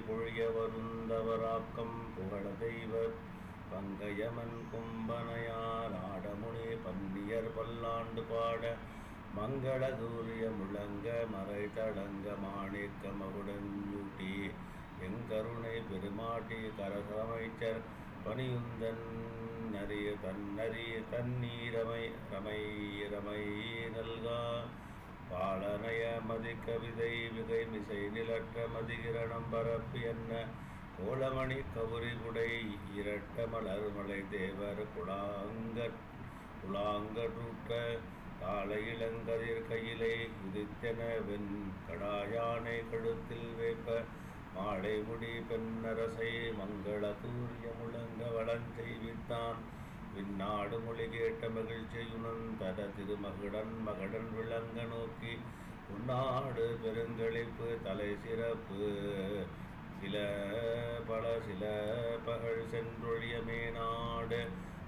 பொழிய வருந்தவராக்கம் புகழ தெய்வ பங்கயமன் கும்பனையார் ஆடமுனி பன்னியர் பல்லாண்டு பாட மங்கள தூரிய முழங்க மறை தடங்க மாணிக்க மகுடன்யூட்டி எங்கருணை பெருமாட்டி கரசமைச்சர் பணியுந்தன் நரிய தன்னறிய தண்ணீரமை ரமை ரமை நல்கா பாலனய மதி கவிதை விகை மிசை நிலற்ற மதிகிரணம் பரப்பு என்ன? கோலமணி கவுரி குடை இரட்ட மலர் மலை தேவர் குழாங்கற் குழாங்கூற்ற காலை இளங்கதிர் கையிலே உதித்தென வெண் கடாயானை கழுத்தில் வேப்ப மாலை முடி பெண்ணரசை மங்கள தூரிய முழங்க வளஞ்செய்வித்தான் விண்ணாடு மொழி கேட்ட மகிழ்ச்சியுணன் தர திருமகுடன் மகடன் விளங்க நோக்கி உன்னாடு பெருங்களிப்பு தலை சிறப்பு. சில பல சில பகழ் சென்றொழிய மேநாடு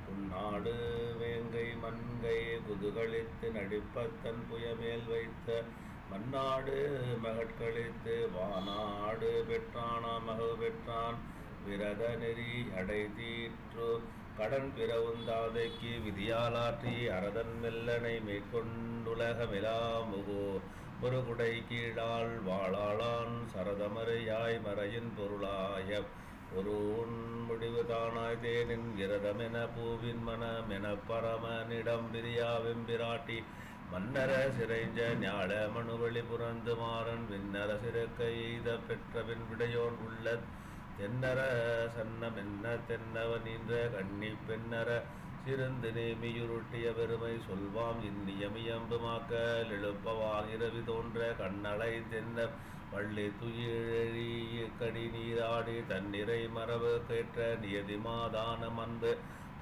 உன்னாடு வேங்கை மண்கை குதுகளித்து நடிப்பத்தன் புயமேல் வைத்த மன்னாடு. மகட்களித்து வானாடு பெற்றானா மகு பெற்றான். விரத நெறி அடை தீற்று. கடன் பிறவுந்தாதைக்கு விதியாலாற்றி அரதன் மெல்லனை மேற்கொண்டுலகமிலாமுகோ ஒரு குடை கீழால் வாழாளான் சரதமறையாய் மறையின் பொருளாய ஒரு முடிவு தானாய் தேனின் விரதமென பூவின் மனமென பரமனிடம் பிரியா வெம்பிராட்டி. மன்னர சிறைஞ்ச ஞாழ மனுவழி புரந்து மாறன் விண்ணர சிறக்க எய்த பெற்றபின் விடையோன் உள்ள தென்னர சன்னமென்ன தென்னவ நின்ற கண்ணி பெண்ணர சிறந்து நேமியுருட்டிய பெருமை சொல்வாம். இன்னியமியம்புமாக்க எழுப்பவான் இரவி தோன்ற கண்ணலை தென்ன பள்ளி துயிழி கடி நீராடி தன்னிறை மரபு கேட்ட நியதிமாதானம் அன்பு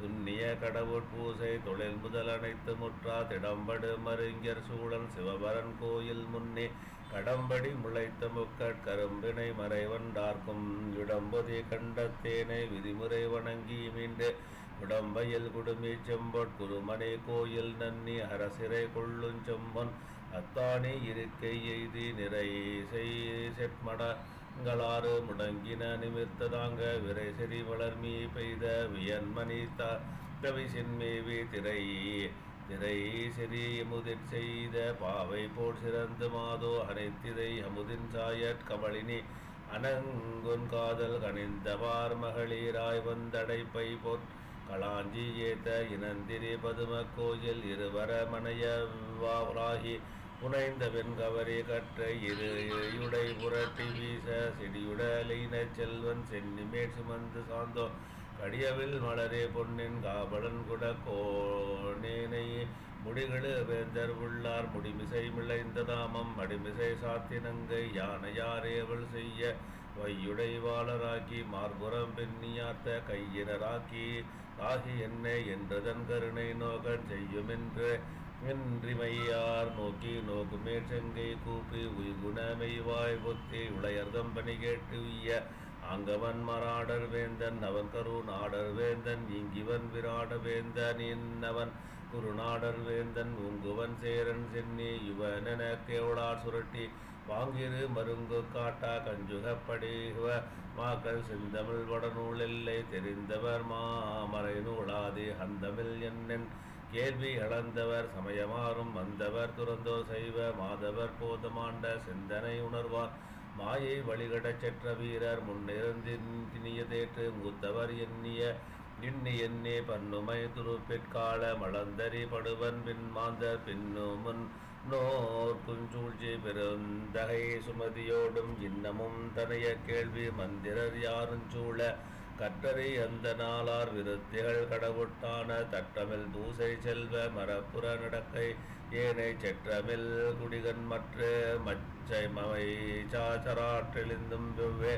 துண்ணிய கடவுட் பூசை தொழில் முதல் அனைத்து முற்றா திடம்படு மருங்கர் சூழல் சிவபரன் கோயில் முன்னே கடம்படி முளைத்த முக்கட் கரும்பினை மறைவண்டார்க்கும் இடம்பதி கண்டத்தேனை விதிமுறை வணங்கி மீண்டு உடம்பையில் குடுமி செம்பட் குருமனை கோயில் நன்னி அரசிறை கொள்ளும் செம்பன் அத்தானே இருக்கை எய்தி நிறை செட்மடங்களாறு முடங்கின நிமிர்த்ததாங்க விரை செறி வளர்மீ பெய்த வியன்மணி தவி சென்மேவி திரை திரை செறி அமுதிற் செய்த பாவை போல் சிறந்து மாதோ அனைத்திரை அமுதின் சாயற் கமலினி அனங்குன் காதல் கணிந்தவார் மகளிராய் வந்தடைப்பை போற் களாஞ்சி ஏத்த இனந்திரி பதும கோயில் இருவர மனைய புனைந்த வெண்கவரி கற்ற இரு இடையுடை புரட்டி வீச செடியுடலின செல்வன் சென்னிமேற் சுமந்து சாந்தோ. கடியவில் மலரே பொன்னின் காவலன் குட கோணேனை முடிகளு வேந்தர் உள்ளார். முடிமிசை மிளைந்த தாமம் அடிமிசை சாத்தினங்கை யானையாரேவள் செய்ய வையுடைவாளராக்கி மார்புறம் பெண்ணியாத்த கையினராக்கி ஆகி என்ன என்றதன் கருணை நோகன் செய்யுமென்று என்றிமையார் நோக்கி நோக்குமே செங்கை கூப்பி உய்குணமெய்வாய் பொத்தி உளையர்தம் பணி கேட்டு உய்ய அங்கவன் மராடர் வேந்தன் அவன் கருண் ஆடர் வேந்தன் இங்கிவன் விராட வேந்தன் இன்னவன் குருநாடர் வேந்தன் உங்குவன் சேரன் சென்னி இவன் யுவனென கேவளார் சுரட்டி வாங்கிரு மருங்கு காட்டா கஞ்சுகப்படிவ மாக்கள் செந்தமிழ் வடநூல் இல்லை தெரிந்தவர் மாமரை நூலாதி ஹந்தமில் என்னென். கேள்வி இழந்தவர் சமயமாறும் வந்தவர் துறந்தோ செய்வ. மாதவர் போதமாண்ட சிந்தனை உணர்வார். மாயை வழிகடச் செற்ற வீரர் முன்னிறந்தின் தேற்று மூத்தவர் எண்ணிய. இன்னி எண்ணே பன்னுமை துருப்பிற்கால மலந்தரி படுவன் பின் மாந்தர் பின்னுமுன். நோர் சூழ்ச்சி பெருந்தகை சுமதியோடும் இன்னமும் தனைய கேள்வி மந்திரர் யாரும் சூழ கற்றறி அந்த நாளார் விருத்திகள் கடவுட்டான தட்டமில் தூசை செல்வ மரப்புற நடக்கை ஏனை செற்றமில் குடிகன் மற்ற மச்சை மமை சாச்சராற்றெளிந்தும் வெவ்வே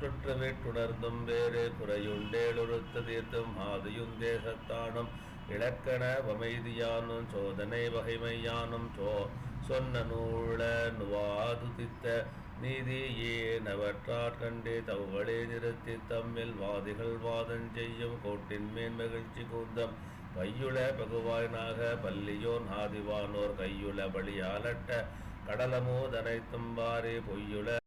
சுற்றுவிட்டுணர்ந்தும் வேறு குறையுண்டேலுறுத்து தீர்த்தும் ஆதியும் தேசத்தானும் இலக்கண வமைதியானும் சோதனை வகைமையானும் சோ சொன்ன நூல நுவாதுதித்த நீதியே நவற்றாற் கண்டே தவளே நிறுத்தி தம்மில் வாதிகள் வாதம் செய்யும் கோட்டின் மேன் மகிழ்ச்சி கூந்தம் பையுள பகுவாய் நாக பல்லியோன் ஆதிவானோர் கையுள பலியாலட்ட கடலமோ தனைத்தும் பாரே பொய்யுள